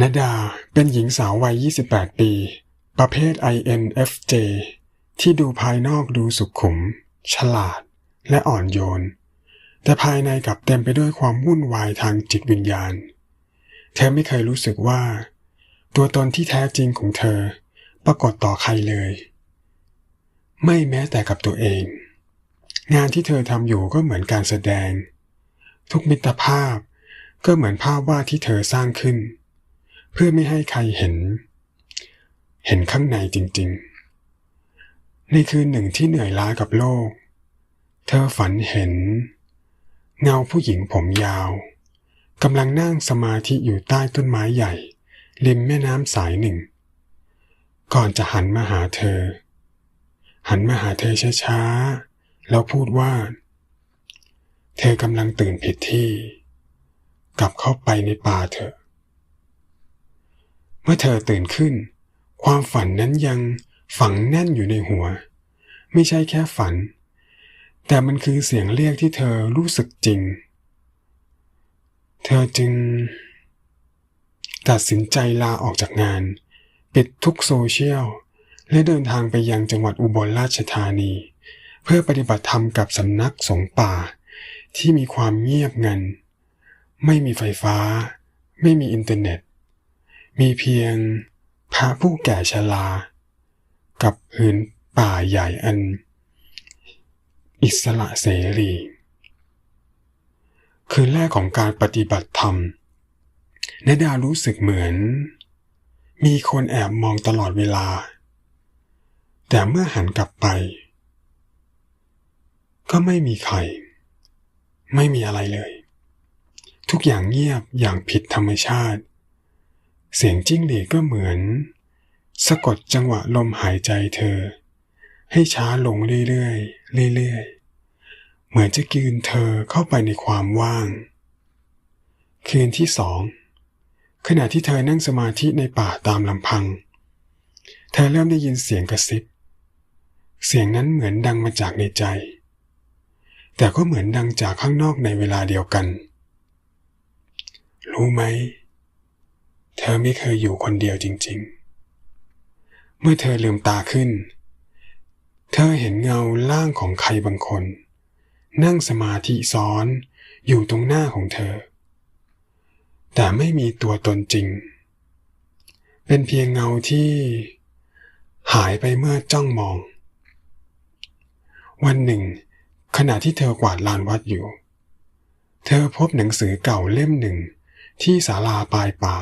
นดาเป็นหญิงสาววัย 28 ปี ประเภท INFJ ที่ดูภายนอกดูสุขุม ฉลาด และอ่อนโยน แต่ภายในกลับเต็มไปด้วยความวุ่นวายทางจิตวิญญาณ เธอไม่เคยรู้สึกว่า ตัวตนที่แท้จริงของเธอ ปรากฏต่อใครเลย ไม่แม้แต่กับตัวเอง งานที่เธอทำอยู่ก็เหมือนการแสดง ทุกมิตรภาพก็เหมือนภาพวาดที่เธอสร้างขึ้นเเพื่อไม่ให้ใครเห็น เห็นข้างในจริงๆ ในคืนหนึ่งที่เหนื่อยล้ากับโลก เธอฝันเห็น เงาผู้หญิงผมยาวกำลังนั่งสมาธิอยู่ใต้ต้นไม้ใหญ่ ริมแม่น้ำสายหนึ่ง ก่อนจะหันมาหาเธอ หันมาหาเธอช้าๆ แล้วพูดว่า เธอกำลังตื่นผิดที่ กลับเข้าไปในป่าเถอะ เมื่อเธอตื่นขึ้น ความฝันนั้นยังฝังแน่นอยู่ในหัว ไม่ใช่แค่ฝัน แต่มันคือเสียงเรียกที่เธอรู้สึกจริง เธอจึง ตัดสินใจลาออกจากงาน ปิดทุกโซเชียล และเดินทางไปยังจังหวัดอุบลราชธานี เพื่อปฏิบัติธรรมกับสำนักสงฆ์ป่า ที่มีความเงียบงัน ไม่มีไฟฟ้า ไม่มีอินเทอร์เน็ต มีเพียงพระผู้แก่ชรา กับพื้นป่าใหญ่อัน อิสระเสรี คืนแรกของการปฏิบัติธรรมนดารู้สึกเหมือน มีคนแอบมองตลอดเวลา แต่เมื่อหันกลับไป ก็ไม่มีใคร ไม่มีอะไรเลย ทุกอย่างเงียบอย่างผิดธรรมชาติ เสียงจิ้งหรีก็เหมือน สะกดจังหวะลมหายใจเธอ ให้ช้าลงเรื่อยๆเรื่อยๆ เหมือนจะกินเธอเข้าไปในความว่าง คืนที่สองขณะที่เธอนั่งสมาธิในป่าตามลำพัง เธอเริ่มได้ยินเสียงกระซิบ เสียงนั้นเหมือนดังมาจากในใจ แต่ก็เหมือนดังจากข้างนอกในเวลาเดียวกัน รู้ไหม เธอไม่เคยอยู่คนเดียวจริง ๆ เมื่อเธอลืมตาขึ้น เธอเห็นเงาล่างของใครบางคน นั่งสมาธิซ้อนอยู่ตรงหน้าของเธอ แต่ไม่มีตัวตนจริง เป็นเพียงเงาที่หายไปเมื่อจ้องมอง วันหนึ่ง ขณะที่เธอกวาดลานวัดอยู่ เธอพบหนังสือเก่าเล่มหนึ่งที่ศาลาปลายป่า